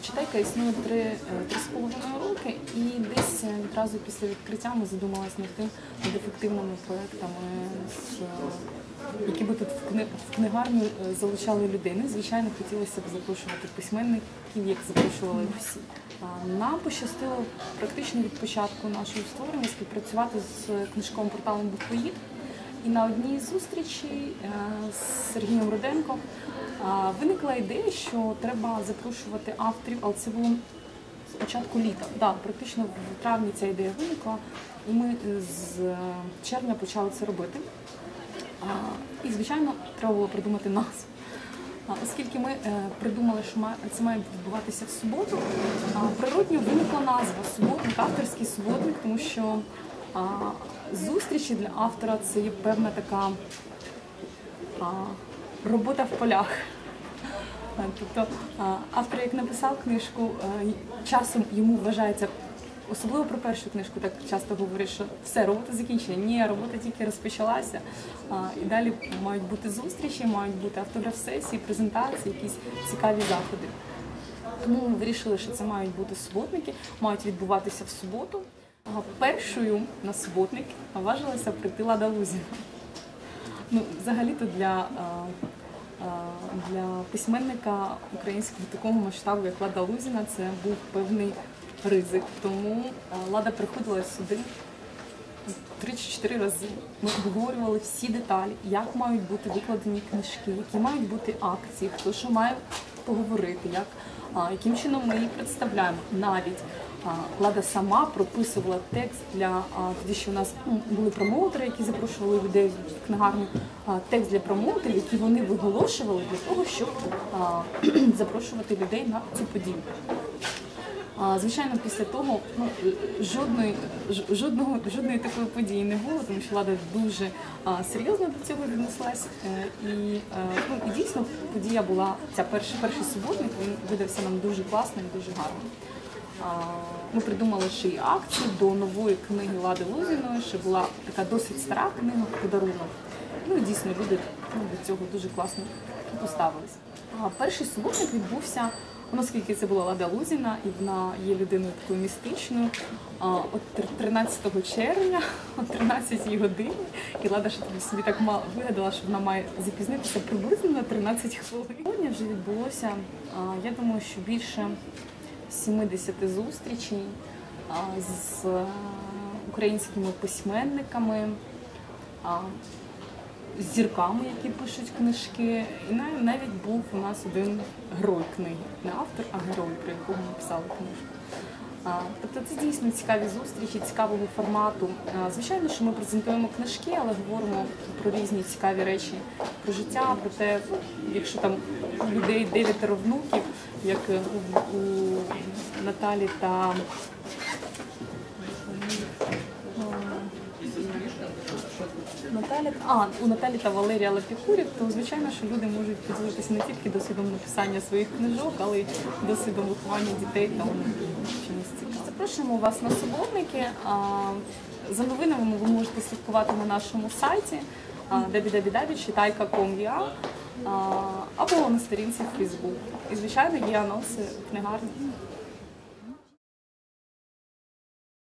Читайка існує три, е, три з половиною роки, і десь е, відразу після відкриття ми задумалися над тим, над ефективними проектами, е, які би тут в, кни, в книгарню залучали людей. Ну, звичайно, хотілося б запрошувати письменників, як запрошували всі. Нам пощастило практично від початку нашого створення співпрацювати з книжковим порталом Буквоїд. І на одній з зустрічей е, з Сергієм Руденко виникла ідея, що треба запрошувати авторів, але це було з початку літа. Да, практично в травні ця ідея виникла, і ми з е, червня почали це робити. І, звичайно, треба було придумати назву. Оскільки ми е, придумали, що це має відбуватися в суботу, природньо виникла назва суботник, авторський суботник, тому що зустрічі для автора це є певна така робота в полях. Тобто автор, як написав книжку, часом йому вважається, особливо про першу книжку, так часто говорять, що все, робота закінчена. Ні, робота тільки розпочалася. І далі мають бути зустрічі, мають бути автограф-сесії, презентації, якісь цікаві заходи. Тому ми вирішили, що це мають бути суботники, мають відбуватися в суботу. Першою на суботник наважилася прийти Лада Лузіна. Ну, взагалі-то для, а, а, для письменника українського такого масштабу, як Лада Лузіна, це був певний ризик. Тому Лада приходила сюди три чи чотири рази. Ми обговорювали всі деталі, як мають бути викладені книжки, які мають бути акції, хто що має поговорити, як, яким чином ми її представляємо. Навіть влада Лада сама прописувала текст для тоді, що у нас були промоутери, які запрошували людей в книгарню. Текст для промоутерів, які вони виголошували для того, щоб запрошувати людей на цю подію. Звичайно, після того ну, жодної, жодного, жодної такої події не було, тому що влада дуже а, серйозно до цього віднеслась. Е, І, е, ну, і дійсно подія була ця перший, перший суботник, він видався нам дуже класним, дуже гарним. Ми придумали ще й акцію до нової книги Лади Лузіної, що була така досить стара книга подарунок. Ну і дійсно люди ну, до цього дуже класно поставились. А перший суботник відбувся, оскільки це була Лада Лузіна, і вона є людиною такою містичною. От тр- 13 червня о 13 годині, і Лада ще собі так вигадала, що вона має запізнитися приблизно на 13 хвилин. Сьогодні вже відбулося, я думаю, що більше 70 зустрічей з українськими письменниками. З зірками, які пишуть книжки. І навіть був у нас один герой книги. Не автор, а герой, про якого ми писали книжку. Тобто це дійсно цікаві зустрічі, цікавого формату. Звичайно, що ми презентуємо книжки, але говоримо про різні цікаві речі про життя, про те, якщо там у людей дев'ятеро внуків, як у Наталі та Наталя, а у Наталі та Валерія Лапікурів, то звичайно, що люди можуть поділитися не тільки досвідом написання своїх книжок, але й досвідом виховання дітей та чимось цікавим. Запрошуємо вас на суботники. За новинами ви можете слідкувати на нашому сайті www.читайка.com.ua або на сторінці в Facebook. І звичайно є анонси книгарні.